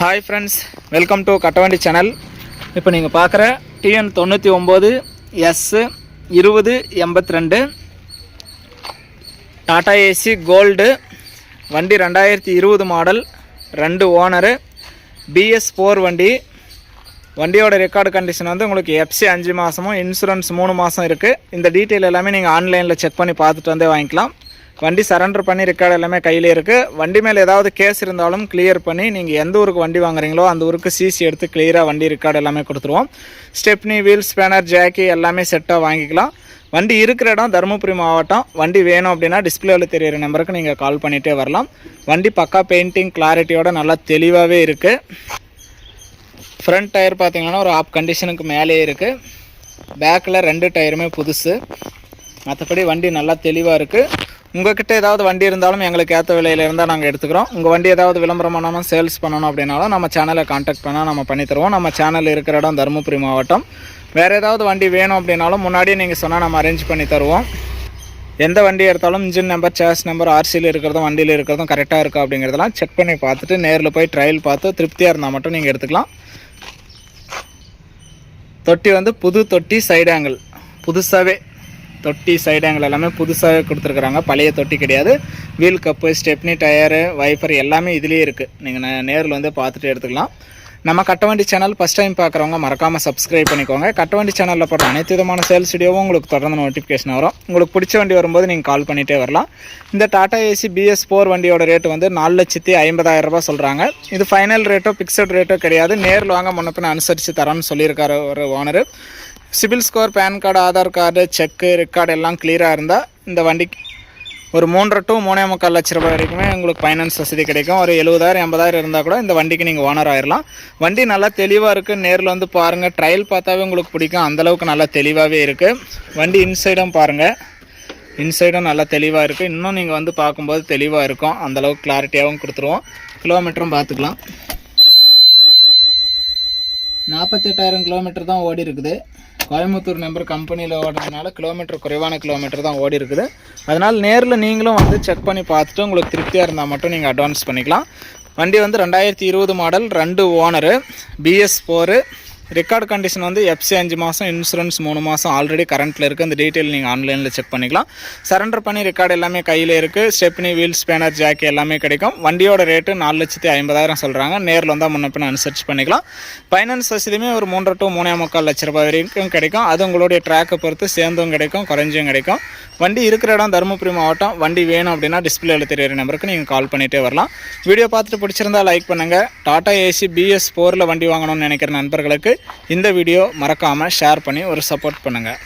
Hi friends welcome to Kattavandi channel இப்போ நீங்கள் பார்க்குற டிஎன் தொண்ணூற்றி ஒம்பது எஸ் இருபது எண்பத்தி ரெண்டு டாடா ஏசி கோல்டு வண்டி ரெண்டாயிரத்தி இருபது மாடல் ரெண்டு ஓனரு பிஎஸ் ஃபோர் வண்டி. வண்டியோட ரெக்கார்டு கண்டிஷன் வந்து உங்களுக்கு எஃப்சி அஞ்சு மாதமும் இன்சூரன்ஸ் மூணு மாதம் இருக்குது இந்த டீட்டெயில் எல்லாமே நீங்கள் ஆன்லைனில் செக் பண்ணி பார்த்துட்டு வந்தே வாங்கிக்கலாம். வண்டி சரண்டர் பண்ணி ரெக்கார்டு எல்லாமே கையில் இருக்குது வண்டி மேலே ஏதாவது கேஸ் இருந்தாலும் கிளியர் பண்ணி நீங்கள் எந்த ஊருக்கு வண்டி வாங்குறீங்களோ அந்த ஊருக்கு சிசி எடுத்து கிளியராக வண்டி ரெக்கார்டு எல்லாமே கொடுத்துருவோம். ஸ்டெப்னி வீல் ஸ்பேனர் ஜாக்கி எல்லாமே செட்டாக வாங்கிக்கலாம். வண்டி இருக்கிற இடம் தருமபுரி மாவட்டம். வண்டி வேணும் அப்படின்னா டிஸ்பிளேவில் தெரியிற நம்பருக்கு நீங்கள் கால் பண்ணிகிட்டே வரலாம். வண்டி பக்கா பெயிண்டிங் கிளாரிட்டியோட நல்லா தெளிவாகவே இருக்குது ஃப்ரண்ட் டயர் பார்த்திங்கன்னா ஒரு ஆப் கண்டிஷனுக்கு மேலேயே இருக்குது பேக்கில் ரெண்டு டயருமே புதுசு. மற்றபடி வண்டி நல்லா தெளிவாக இருக்குது உங்ககிட்ட ஏதாவது வண்டி இருந்தாலும் எங்களுக்கு ஏற்ற விலையில் இருந்தால் நாங்கள் எடுத்துக்கிறோம். உங்கள் வண்டி ஏதாவது விளம்பரம் பண்ணணும் சேல்ஸ் பண்ணணும் அப்படின்னாலும் நம்ம சேனலை காண்டாக்ட் பண்ணால் நம்ம பண்ணித்தருவோம் நம்ம சேனல் இருக்கிற இடம் தருமபுரி மாவட்டம். வேறு ஏதாவது வண்டி வேணும் அப்படின்னாலும் முன்னாடியே நீங்கள் சொன்னால் நம்ம அரேஞ்ச் பண்ணி தருவோம். எந்த வண்டி எடுத்தாலும் இன்ஜின் நம்பர் சேஸ் நம்பர் ஆர்சியில் இருக்கிறதும் வண்டியில் இருக்கிறதும் கரெக்டாக இருக்கா அப்படிங்கிறதெல்லாம் செக் பண்ணி பார்த்துட்டு நேரில் போய் ட்ரையல் பார்த்து திருப்தியாக இருந்தால் மட்டும் நீங்கள் எடுத்துக்கலாம். தொட்டி வந்து புது தொட்டி சைடு ஆங்கிள் புதுசாகவே தொட்டி சைடு ஆங்கிள் எல்லாமே புதுசாகவே கொடுத்துருக்குறாங்க. பழைய தொட்டி கிடையாது. Wheel cup stepney tyre wiper எல்லாமே இதுலேயே இருக்குது நீங்கள் நேரில் வந்து பார்த்துட்டு எடுத்துக்கலாம். நம்ம கட்டவண்டி சேனல் ஃபஸ்ட் டைம் பார்க்குறவங்க மறக்காமல் சப்ஸ்கிரைப் பண்ணிக்கோங்க. கட்டவண்டி சேனலில் போட்ட அனைத்து விதமான சேல்ஸ் வீடியோவும் உங்களுக்கு தொடர்ந்து நோட்டிஃபிகேஷன் வரும். உங்களுக்கு பிடிச்ச வண்டி வரும்போது நீங்கள் கால் பண்ணிகிட்டே வரலாம். இந்த டாடா ஏசி பிஎஸ் ஃபோர் வண்டியோட ரேட்டு வந்து நாலு லட்சத்தி ஐம்பதாயிரம் சொல்கிறாங்க இது ஃபைனல் ரேட்டோ ஃபிக்ஸட் ரேட்டோ கிடையாது. நேரில் வாங்க முன்னப்பின அனுசரித்து தரேன்னு சொல்லியிருக்காரு ஒரு owner CIBIL score PAN card Aadhaar card cheque record எல்லாம் கிளியராக இருந்தால் இந்த வண்டிக்கு ஒரு மூன்றரை டு மூணே முக்கால் லட்ச ரூபாய் வரைக்குமே உங்களுக்கு ஃபைனான்ஸ் வசதி கிடைக்கும். ஒரு எழுபதாயிரம் எண்பதாயிரம் இருந்தால் கூட இந்த வண்டிக்கு நீங்கள் ஓனர் ஆயிடலாம் வண்டி நல்லா தெளிவாக இருக்குது நேரில் வந்து பாருங்கள் ட்ரையல் பார்த்தாவே உங்களுக்கு பிடிக்கும். அந்தளவுக்கு நல்லா தெளிவாகவே இருக்குது வண்டி இன்சைடும் பாருங்கள் இன்சைடும் நல்லா தெளிவாக இருக்குது இன்னும் நீங்கள் வந்து பார்க்கும்போது தெளிவாக இருக்கும். அந்தளவுக்கு கிளாரிட்டியாகவும் கொடுத்துருவோம். கிலோமீட்டரும் பார்த்துக்கலாம். நாற்பத்தெட்டாயிரம் கிலோமீட்டர் தான் ஓடி இருக்குது கோயம்புத்தூர் நம்பர் கம்பெனியில் ஓடுறதுனால கிலோமீட்டர் குறைவான கிலோமீட்டர் தான் ஓடி இருக்குது. அதனால் நேரில் நீங்களும் வந்து செக் பண்ணி பார்த்துட்டு உங்களுக்கு திருப்தியாக இருந்தால் மட்டும் நீங்கள் அட்வான்ஸ் பண்ணிக்கலாம். வண்டி வந்து ரெண்டாயிரத்தி இருபது மாடல் ரெண்டு owner BS four record condition வந்து எஃப்சி அஞ்சு மாதம் இன்சூரன்ஸ் மூணு மாதம் ஆல்ரெடி கரண்ட்டில் இருக்குது அந்த டீட்டெயில் நீங்கள் ஆன்லைனில் செக் பண்ணிக்கலாம். சரண்டர் பண்ணி ரெக்கார்டு எல்லாமே கையில் இருக்குது ஸ்டெப்னி வீல் ஸ்பேனர் ஜாக்கி எல்லாமே கிடைக்கும். வண்டியோட ரேட்டு நாலு லட்சத்தி ஐம்பதாயிரம் சொல்கிறாங்க நேரில் வந்தால் முன்னப்பின் பின்ன அனுசரிச்சு பண்ணிக்கலாம். ஃபைனான்ஸ் வசதியுமே ஒரு மூன்றரை டு மூணே முக்கால் லட்ச ரூபாய் வரைக்கும் கிடைக்கும். அது உங்களுடைய ட்ராக்கை பொறுத்து சேர்ந்தும் கிடைக்கும் குறைஞ்சும் கிடைக்கும். வண்டி இருக்கிற இடம் தருமபுரி மாவட்டம். வண்டி வேணும் அப்படின்னா டிஸ்பிளேல தெரியிற நம்பருக்கு நீங்கள் கால் பண்ணிகிட்டே வரலாம். வீடியோ பார்த்துட்டு பிடிச்சிருந்தா லைக் பண்ணுங்கள் டாடா ஏசி பிஎஸ் ஃபோரில் வண்டி வாங்கணும்னு நினைக்கிற நண்பர்களுக்கு இந்த வீடியோ மறக்காமல் ஷேர் பண்ணி ஒரு சப்போர்ட் பண்ணுங்கள்